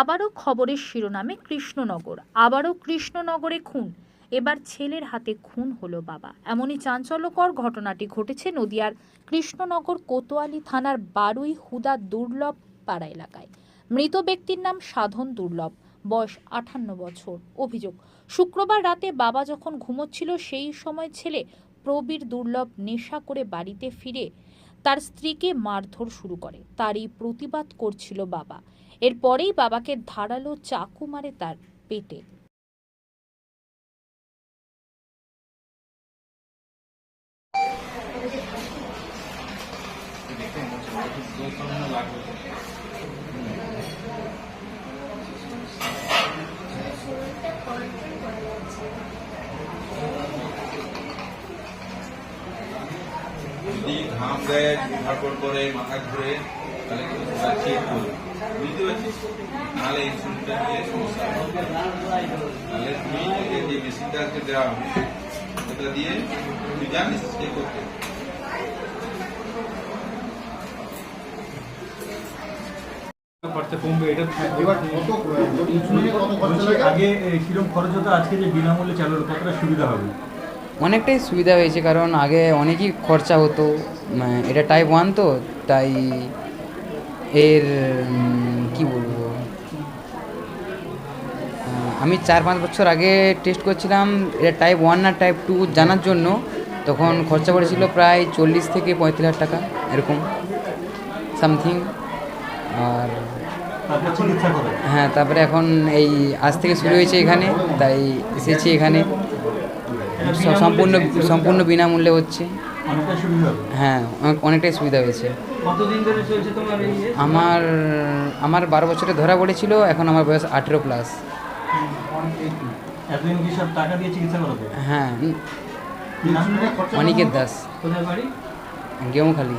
আবারও খবরের শিরোনামে কৃষ্ণনগর। আবারও কৃষ্ণনগরে খুন। এবার ছেলের হাতে খুন হলো বাবা। এমনই চাঞ্চল্যকর ঘটনাটি ঘটেছে নদিয়ার কৃষ্ণনগর কোতোয়ালি থানার বারুই হুদা দুর্লভ পাড়া এলাকায়। মৃত ব্যক্তির নাম সাধন দুর্লভ। বয়স আটান্ন বছর। অভিযোগ, শুক্রবার রাতে বাবা যখন ঘুমোচ্ছিল, সেই সময় ছেলে প্রবীর দুর্লভ নেশা করে বাড়িতে ফিরে তার স্ত্রীকে মারধর শুরু করে। তারই প্রতিবাদ করছিল বাবা। এরপরেই বাবাকে ধারালো চাকু মারে তার পেটে। ঘাম দেয় ধরপড় করে মাথা ঘুরে, তাহলে কিন্তু ঠিক করবে বুঝতে পারছিস নাহলে ইনসুলিনটা নিয়ে সমস্যা তুমি একে যে মেশিনটা আজকে দেওয়া হবে সেটা দিয়ে তুই জানিস কে করতে। খরচা কমবে এটা এবার কত ইনসুলিনে কত খরচা লাগে আগে কীরকম খরচ হতো? আজকে যে বিনামূল্যে চালু কতটা সুবিধা হবে? অনেকটাই সুবিধা হয়েছে কারণ আগে অনেকই খরচা হতো। মানে এটা টাইপ ওয়ান তো তাই এর আমি চার পাঁচ বছর আগে টেস্ট করছিলাম এটা টাইপ ওয়ান না টাইপ টু জানার জন্য। তখন খরচা পড়েছিল প্রায় চল্লিশ থেকে পঁয়ত্রিশ হাজার টাকা এরকম। সামথিং আর হ্যাঁ তারপরে এখন এই আজ থেকে শুরু হয়েছে এখানে তাই এসেছি এখানে। সম্পূর্ণ সম্পূর্ণ বিনামূল্যে হচ্ছে। হ্যাঁ অনেক- অনেকটাই সুবিধা হয়েছে। ইয়ে? আমার আমার বারো বছরে ধরা পড়েছিল এখন আমার বয়স আঠেরো প্লাস এতদিন কি সব টাকা দিয়ে চিকিৎসা করাবে হ্যাঁ। অনিকেত দাস। কোথায় বাড়ি? গেমখালি।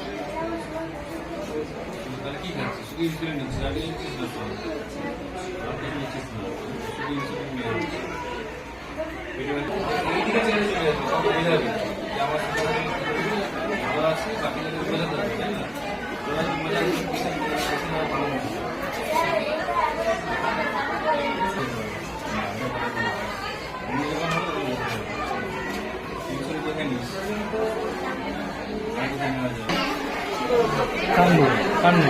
নিস? আর কোথায় নেওয়া যায়? কান্নু কান্নু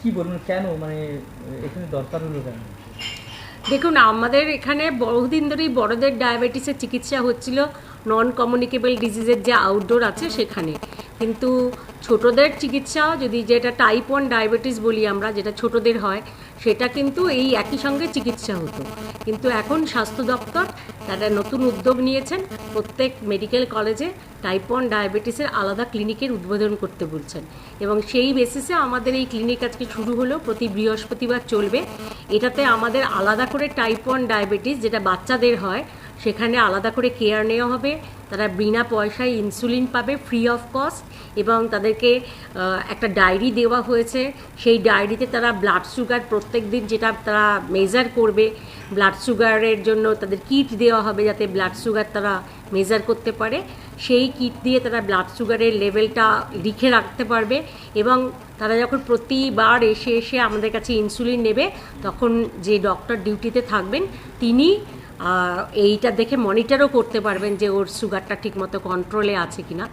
কি বলুন কেন? মানে এখানে দরকার হলো কেন? দেখুন, আমাদের এখানে বহুদিন ধরেই বড়দের ডায়াবেটিসের চিকিৎসা হচ্ছিল নন কমিউনিকেবল ডিজিজের যে আউটডোর আছে সেখানে। কিন্তু ছোটদের চিকিৎসা, যদি যেটা টাইপ ওয়ান ডায়াবেটিস বলি আমরা, যেটা ছোটদের হয় সেটা কিন্তু এই একই সঙ্গে চিকিৎসা হতো। কিন্তু এখন স্বাস্থ্য দপ্তর তারা নতুন উদ্যোগ নিয়েছেন। প্রত্যেক মেডিকেল কলেজে টাইপ ওয়ান ডায়াবেটিসের আলাদা ক্লিনিকের উদ্বোধন করতে বলছেন। এবং সেই বেসিসে আমাদের এই ক্লিনিক আজকে শুরু হলো, প্রতি বৃহস্পতিবার চলবে। এটাতে আমাদের আলাদা করে টাইপ ওয়ান ডায়াবেটিস যেটা বাচ্চাদের হয়, সেখানে আলাদা করে কেয়ার নেওয়া হবে। তারা বিনা পয়সায় ইনসুলিন পাবে ফ্রি অফ কস্ট এবং তাদেরকে একটা ডায়েরি দেওয়া হয়েছে। সেই ডায়েরিতে তারা ব্লাড সুগার প্রত্যেক দিন যেটা তারা মেজার করবে ব্লাড সুগারের জন্য তাদের কিট দেওয়া হবে যাতে ব্লাড সুগার তারা মেজার করতে পারে। সেই কিট দিয়ে তারা ব্লাড সুগারের লেভেলটা লিখে রাখতে পারবে এবং তারা যখন প্রতিবার এসে এসে আমাদের কাছে ইনসুলিন নেবে, তখন যে ডক্টর ডিউটিতে থাকবেন, তিনি এইটা দেখে মনিটরও করতে পারবেন যে ওর সুগারটা ঠিকমতো কন্ট্রোলে আছে কিনা।